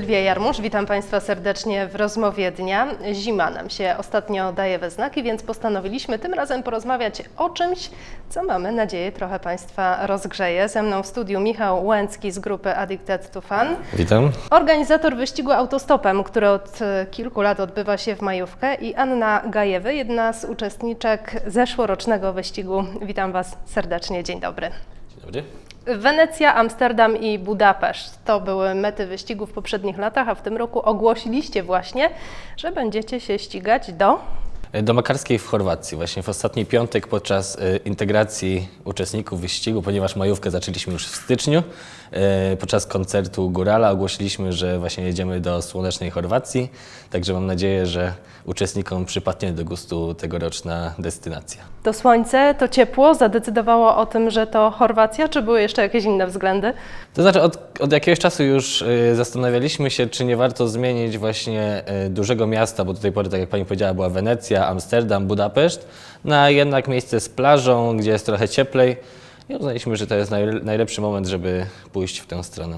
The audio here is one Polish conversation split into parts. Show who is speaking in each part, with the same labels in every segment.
Speaker 1: Sylwia Jarmusz, witam Państwa serdecznie w rozmowie dnia. Zima nam się ostatnio daje we znaki, więc postanowiliśmy tym razem porozmawiać o czymś, co mamy nadzieję trochę Państwa rozgrzeje. Ze mną w studiu Michał Łęcki z grupy Addicted to Fun,
Speaker 2: Witam.
Speaker 1: organizator wyścigu autostopem, który od e, kilku lat odbywa się w majówkę i Anna Gajewy, jedna z uczestniczek zeszłorocznego wyścigu. Witam Was serdecznie, dzień dobry.
Speaker 2: Dzień dobry.
Speaker 1: Wenecja, Amsterdam i Budapeszt to były mety wyścigu w poprzednich latach, a w tym roku ogłosiliście właśnie, że będziecie się ścigać do.
Speaker 2: Do Makarskiej w Chorwacji, właśnie w ostatni piątek podczas e, integracji uczestników wyścigu, ponieważ majówkę zaczęliśmy już w styczniu, e, podczas koncertu Górala ogłosiliśmy, że właśnie jedziemy do słonecznej Chorwacji, także mam nadzieję, że uczestnikom przypadnie do gustu tegoroczna destynacja.
Speaker 1: To słońce, to ciepło zadecydowało o tym, że to Chorwacja, czy były jeszcze jakieś inne względy?
Speaker 2: To znaczy od, od jakiegoś czasu już y, zastanawialiśmy się, czy nie warto zmienić właśnie dużego miasta, bo do tej pory, tak jak Pani powiedziała, była Wenecja, Amsterdam, Budapeszt, na jednak miejsce z plażą, gdzie jest trochę cieplej i uznaliśmy, że to jest naj, najlepszy moment, żeby pójść w tę stronę.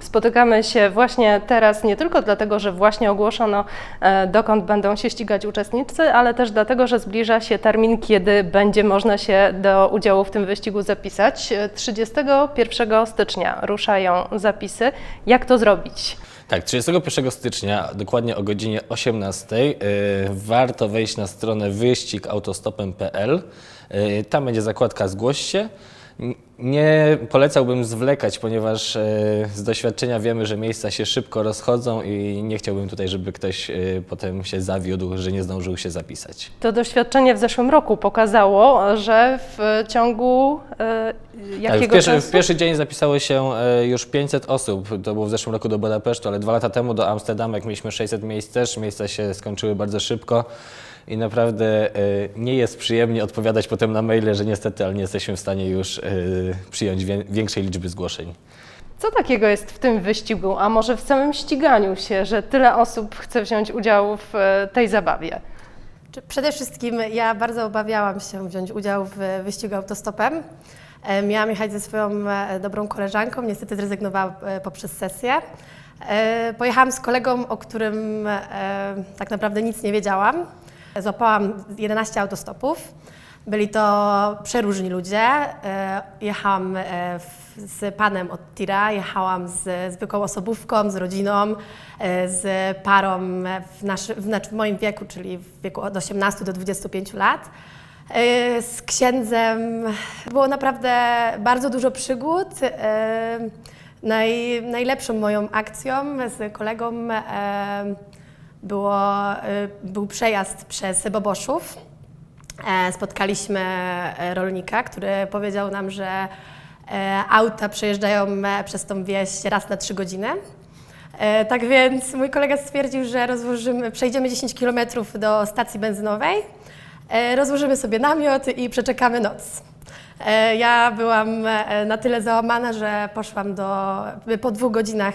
Speaker 1: Spotykamy się właśnie teraz nie tylko dlatego, że właśnie ogłoszono, e, dokąd będą się ścigać uczestnicy, ale też dlatego, że zbliża się termin, kiedy będzie można się do udziału w tym wyścigu zapisać. E, 31 stycznia ruszają zapisy. Jak to zrobić?
Speaker 2: Tak, 31 stycznia, dokładnie o godzinie 18, y, warto wejść na stronę wyścigautostopem.pl. Y, tam będzie zakładka Zgłoś się. Nie polecałbym zwlekać, ponieważ y, z doświadczenia wiemy, że miejsca się szybko rozchodzą i nie chciałbym tutaj, żeby ktoś y, potem się zawiódł, że nie zdążył się zapisać.
Speaker 1: To doświadczenie w zeszłym roku pokazało, że w ciągu e,
Speaker 2: Tak,
Speaker 1: jakiego
Speaker 2: w, pierwszy,
Speaker 1: czasu?
Speaker 2: w pierwszy dzień zapisało się e, już 500 osób. To było w zeszłym roku do Budapesztu, ale dwa lata temu do Amsterdamu, jak mieliśmy 600 miejsc też, miejsca się skończyły bardzo szybko. I naprawdę e, nie jest przyjemnie odpowiadać potem na maile, że niestety, ale nie jesteśmy w stanie już e, przyjąć większej liczby zgłoszeń.
Speaker 1: Co takiego jest w tym wyścigu, a może w samym ściganiu się, że tyle osób chce wziąć udział w e, tej zabawie?
Speaker 3: Przede wszystkim ja bardzo obawiałam się wziąć udział w wyścigu autostopem. E, Miałam jechać ze swoją e, dobrą koleżanką, niestety zrezygnowała e, poprzez sesję. Pojechałam z kolegą, o którym tak naprawdę nic nie wiedziałam. Złapałam 11 autostopów. Byli to przeróżni ludzie. E, Jechałam e, z panem od tira, jechałam z zwykłą osobówką, z rodziną, e, z parą w, naszy, znaczy w moim wieku, czyli w wieku od 18 do 25 lat. Z księdzem było naprawdę bardzo dużo przygód. Naj, najlepszą moją akcją z kolegą było, e, był przejazd przez Boboszów. E, Spotkaliśmy e, rolnika, który powiedział nam, że e, auta przejeżdżają przez tą wieś raz na trzy godziny. Tak więc mój kolega stwierdził, że rozłożymy, przejdziemy 10 km do stacji benzynowej, rozłożymy sobie namiot i przeczekamy noc. Ja byłam na tyle załamana, że poszłam do. Po dwóch godzinach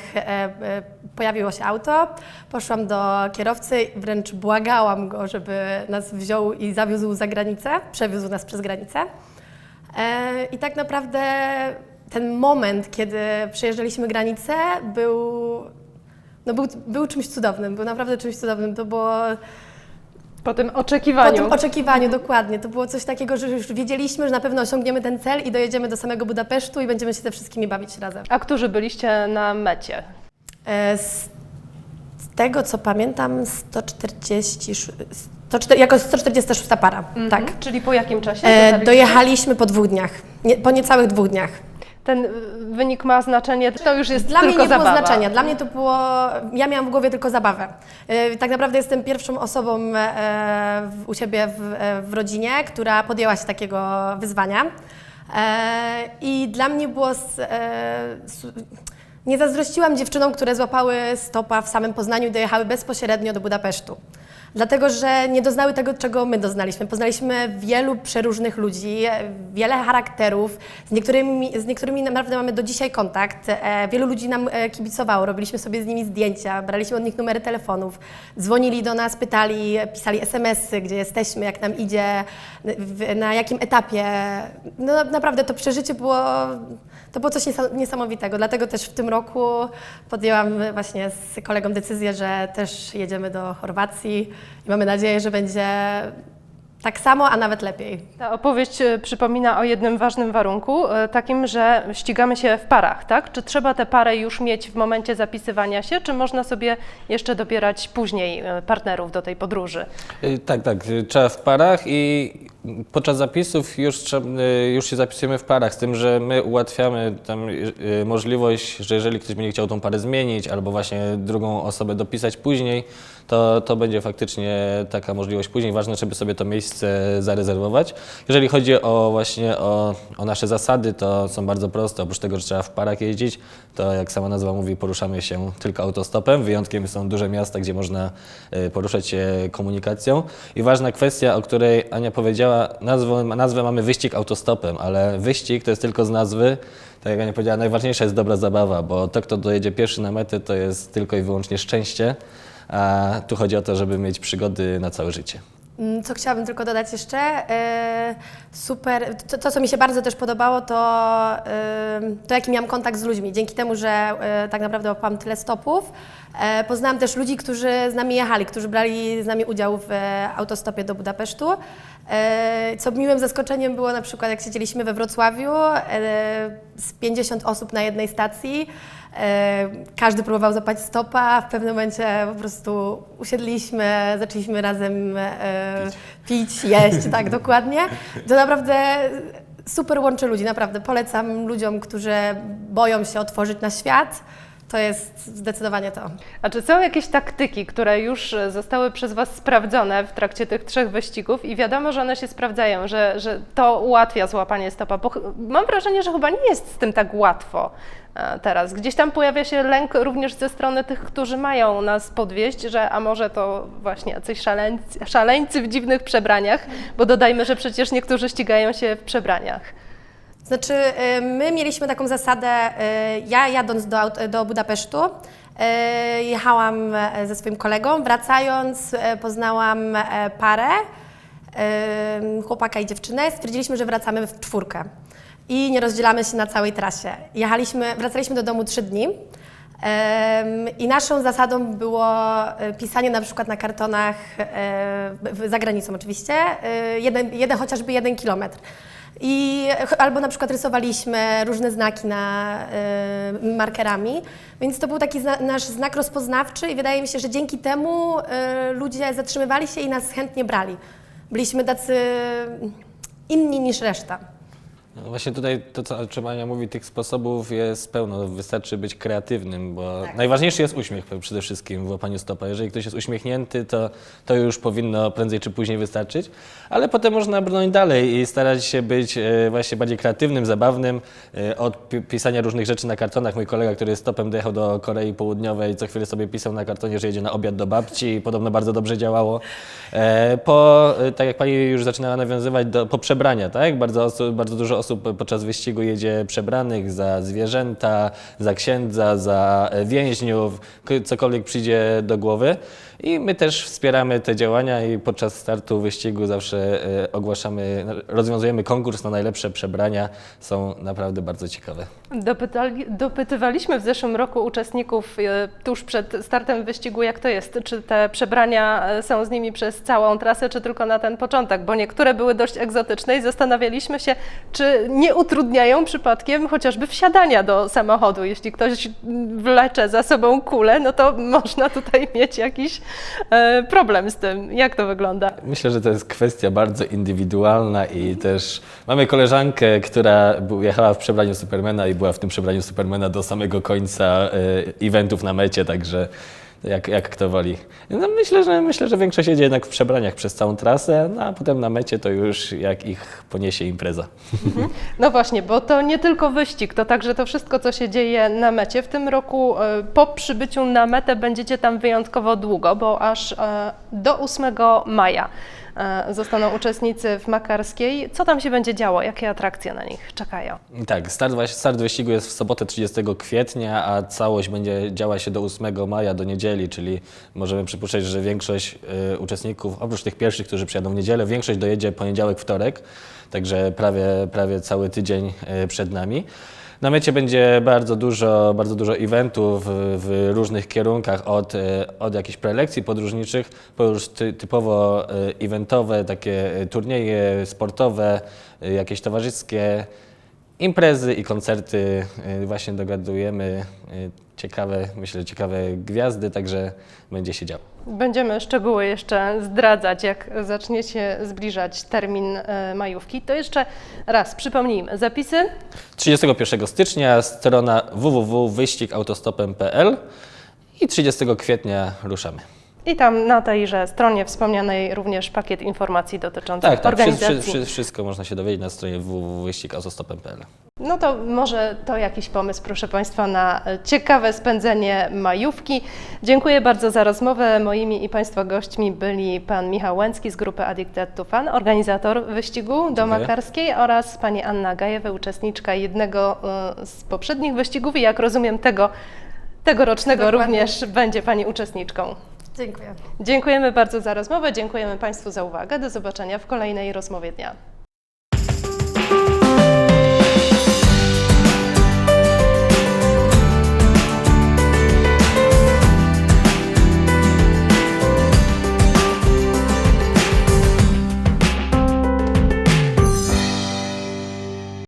Speaker 3: pojawiło się auto. Poszłam do kierowcy, wręcz błagałam go, żeby nas wziął i zawiózł za granicę, przewiózł nas przez granicę. E, I tak naprawdę ten moment, kiedy przejeżdżaliśmy granicę, był, no był, był czymś cudownym, był naprawdę czymś cudownym. To było
Speaker 1: Po tym
Speaker 3: po
Speaker 1: oczekiwaniu.
Speaker 3: tym oczekiwaniu, dokładnie. To było coś takiego, że już wiedzieliśmy, że na pewno osiągniemy ten cel i dojedziemy do samego Budapesztu i będziemy się ze wszystkimi bawić razem.
Speaker 1: A którzy byliście na mecie?
Speaker 3: E, Z tego, co pamiętam, 140, 104, jako 146 para, tak.
Speaker 1: Mhm. Czyli po jakim czasie?
Speaker 3: E, dojechaliśmy po dwóch dniach, nie, po niecałych dwóch dniach.
Speaker 1: Ten wynik ma znaczenie, to już jest
Speaker 3: Dla
Speaker 1: tylko
Speaker 3: mnie nie
Speaker 1: zabawa.
Speaker 3: było znaczenia, dla mnie to było, ja miałam w głowie tylko zabawę. E, Tak naprawdę jestem pierwszą osobą u siebie w, w rodzinie, która podjęła się takiego wyzwania. E, I dla mnie było, e, nie zazdrościłam dziewczynom, które złapały stopa w samym Poznaniu i dojechały bezpośrednio do Budapesztu. Dlatego że nie doznały tego, czego my doznaliśmy. Poznaliśmy wielu przeróżnych ludzi, wiele charakterów, z niektórymi, z niektórymi naprawdę mamy do dzisiaj kontakt. E, Wielu ludzi nam e, kibicowało, robiliśmy sobie z nimi zdjęcia, braliśmy od nich numery telefonów, dzwonili do nas, pytali, pisali SMS-y, gdzie jesteśmy, jak nam idzie, na jakim etapie. No naprawdę to przeżycie było, to było coś niesa- niesamowitego, dlatego też w tym roku podjęłam właśnie z kolegą decyzję, że też jedziemy do Chorwacji i mamy nadzieję, że będzie tak samo, a nawet lepiej.
Speaker 1: Ta opowieść e, przypomina o jednym ważnym warunku, e, takim, że ścigamy się w parach, tak? Czy trzeba tę parę już mieć w momencie zapisywania się, czy można sobie jeszcze dobierać później e, partnerów do tej podróży?
Speaker 2: Tak, tak. Trzeba w parach i podczas zapisów już, y, już się zapisujemy w parach, z tym, że my ułatwiamy tam y, y, możliwość, że jeżeli ktoś będzie chciał tą parę zmienić albo właśnie drugą osobę dopisać później, to, to będzie faktycznie taka możliwość później. Ważne, żeby sobie to miejsce zarezerwować. Jeżeli chodzi o właśnie o, o nasze zasady, to są bardzo proste. Oprócz tego, że trzeba w parach jeździć, to jak sama nazwa mówi, poruszamy się tylko autostopem. Wyjątkiem są duże miasta, gdzie można poruszać się komunikacją. I ważna kwestia, o której Ania powiedziała, nazwę, nazwę mamy wyścig autostopem, ale wyścig to jest tylko z nazwy. Tak jak Ania powiedziała, najważniejsza jest dobra zabawa, bo to, kto dojedzie pierwszy na metę, to jest tylko i wyłącznie szczęście. A tu chodzi o to, żeby mieć przygody na całe życie.
Speaker 3: Mm, Co chciałabym tylko dodać jeszcze, e, super, to, to co mi się bardzo też podobało, to, e, to jaki miałam kontakt z ludźmi. Dzięki temu, że e, tak naprawdę łapałam tyle stopów, poznałam też ludzi, którzy z nami jechali, którzy brali z nami udział w autostopie do Budapesztu. E, Co miłym zaskoczeniem było na przykład, jak siedzieliśmy we Wrocławiu, e, z 50 osób na jednej stacji, E, Każdy próbował zapać stopa, w pewnym momencie po prostu usiedliśmy, zaczęliśmy razem e, pić, jeść, tak dokładnie. To naprawdę super łączy ludzi, naprawdę. Polecam ludziom, którzy boją się otworzyć na świat. To jest zdecydowanie to.
Speaker 1: A czy są jakieś taktyki, które już e, zostały przez Was sprawdzone w trakcie tych trzech wyścigów i wiadomo, że one się sprawdzają, że, że to ułatwia złapanie stopa? Bo mam wrażenie, że chyba nie jest z tym tak łatwo e, teraz. Gdzieś tam pojawia się lęk również ze strony tych, którzy mają nas podwieźć, że a może to właśnie jacyś szaleńcy, szaleńcy w dziwnych przebraniach, bo dodajmy, że przecież niektórzy ścigają się w przebraniach.
Speaker 3: Znaczy, y, my mieliśmy taką zasadę, y, ja jadąc do, do Budapesztu, y, jechałam e, ze swoim kolegą, wracając e, poznałam e, parę, chłopaka i dziewczynę, stwierdziliśmy, że wracamy w czwórkę i nie rozdzielamy się na całej trasie. Jechaliśmy, wracaliśmy do domu trzy dni. I naszą zasadą było e, pisanie na przykład na kartonach, e, za granicą oczywiście, e, jeden, jeden, chociażby jeden kilometr. I, albo na przykład rysowaliśmy różne znaki na, e, markerami, więc to był taki zna, nasz znak rozpoznawczy i wydaje mi się, że dzięki temu e, ludzie zatrzymywali się i nas chętnie brali. Byliśmy tacy inni niż reszta.
Speaker 2: No właśnie tutaj to, co Trzymania mówi, tych sposobów jest pełno. Wystarczy być kreatywnym, bo najważniejszy jest uśmiech przede wszystkim w łapaniu stopa. Jeżeli ktoś jest uśmiechnięty, to, to już powinno prędzej czy później wystarczyć, ale potem można brnąć dalej i starać się być e, właśnie bardziej kreatywnym, zabawnym. E, Od pi- pisania różnych rzeczy na kartonach. Mój kolega, który jest stopem dojechał do Korei Południowej, co chwilę sobie pisał na kartonie, że jedzie na obiad do babci i podobno bardzo dobrze działało. E, Po, e, tak jak pani już zaczynała nawiązywać, do, po przebrania, tak? Bardzo, bardzo dużo osób podczas wyścigu jedzie przebranych za zwierzęta, za księdza, za e, więźniów, cokolwiek przyjdzie do głowy. I my też wspieramy te działania i podczas startu wyścigu zawsze e, ogłaszamy, rozwiązujemy konkurs na najlepsze przebrania. Są naprawdę bardzo ciekawe.
Speaker 1: Dopytali, dopytywaliśmy w zeszłym roku uczestników e, tuż przed startem wyścigu, jak to jest. Czy te przebrania są z nimi przez całą trasę, czy tylko na ten początek? Bo niektóre były dość egzotyczne i zastanawialiśmy się, czy nie utrudniają przypadkiem chociażby wsiadania do samochodu. Jeśli ktoś wlecze za sobą kulę, no to można tutaj mieć jakiś e, problem z tym. Jak to wygląda?
Speaker 2: Myślę, że to jest kwestia bardzo indywidualna i też mamy koleżankę, która jechała w przebraniu Supermana i była w tym przebraniu Supermana do samego końca e, eventów na mecie, także jak, jak kto woli. No myślę, że myślę, że większość jedzie jednak w przebraniach przez całą trasę, no a potem na mecie to już jak ich poniesie impreza.
Speaker 1: No właśnie, bo to nie tylko wyścig, to także to wszystko, co się dzieje na mecie. W tym roku e, po przybyciu na metę będziecie tam wyjątkowo długo, bo aż e, do 8 maja zostaną uczestnicy w Makarskiej. Co tam się będzie działo? Jakie atrakcje na nich czekają?
Speaker 2: Tak, start, start wyścigu jest w sobotę 30 kwietnia, a całość będzie działa się do 8 maja, do niedzieli, czyli możemy przypuszczać, że większość y, uczestników, oprócz tych pierwszych, którzy przyjadą w niedzielę, większość dojedzie poniedziałek, wtorek, także prawie, prawie cały tydzień y, przed nami. Na mecie będzie bardzo dużo, bardzo dużo eventów w, różnych kierunkach, od, e, od jakichś prelekcji podróżniczych, po już ty, typowo e, eventowe, takie e, turnieje sportowe, jakieś towarzyskie, imprezy i koncerty. E, Właśnie dogadujemy e, ciekawe, myślę, ciekawe gwiazdy, także będzie się działo.
Speaker 1: Będziemy szczegóły jeszcze zdradzać, jak zacznie się zbliżać termin e, majówki. To jeszcze raz przypomnijmy, zapisy
Speaker 2: 31 stycznia strona www.wyścigautostopem.pl i 30 kwietnia ruszamy.
Speaker 1: I tam na tejże stronie wspomnianej również pakiet informacji dotyczących
Speaker 2: Tak, tak.
Speaker 1: Organizacji.
Speaker 2: wszy, wszy, wszystko można się dowiedzieć na stronie www.wyścigautostopem.pl.
Speaker 1: No to może to jakiś pomysł, proszę Państwa, na ciekawe spędzenie majówki. Dziękuję bardzo za rozmowę. Moimi i Państwa gośćmi byli Pan Michał Łęcki z grupy Addicted to Fun, organizator wyścigu do
Speaker 2: Dziękuję.
Speaker 1: Makarskiej oraz Pani Anna Gajewa, uczestniczka jednego e, z poprzednich wyścigów i jak rozumiem tego tegorocznego
Speaker 3: Dokładnie.
Speaker 1: również będzie Pani uczestniczką.
Speaker 3: Dziękuję.
Speaker 1: Dziękujemy bardzo za rozmowę, dziękujemy Państwu za uwagę. Do zobaczenia w kolejnej rozmowie dnia.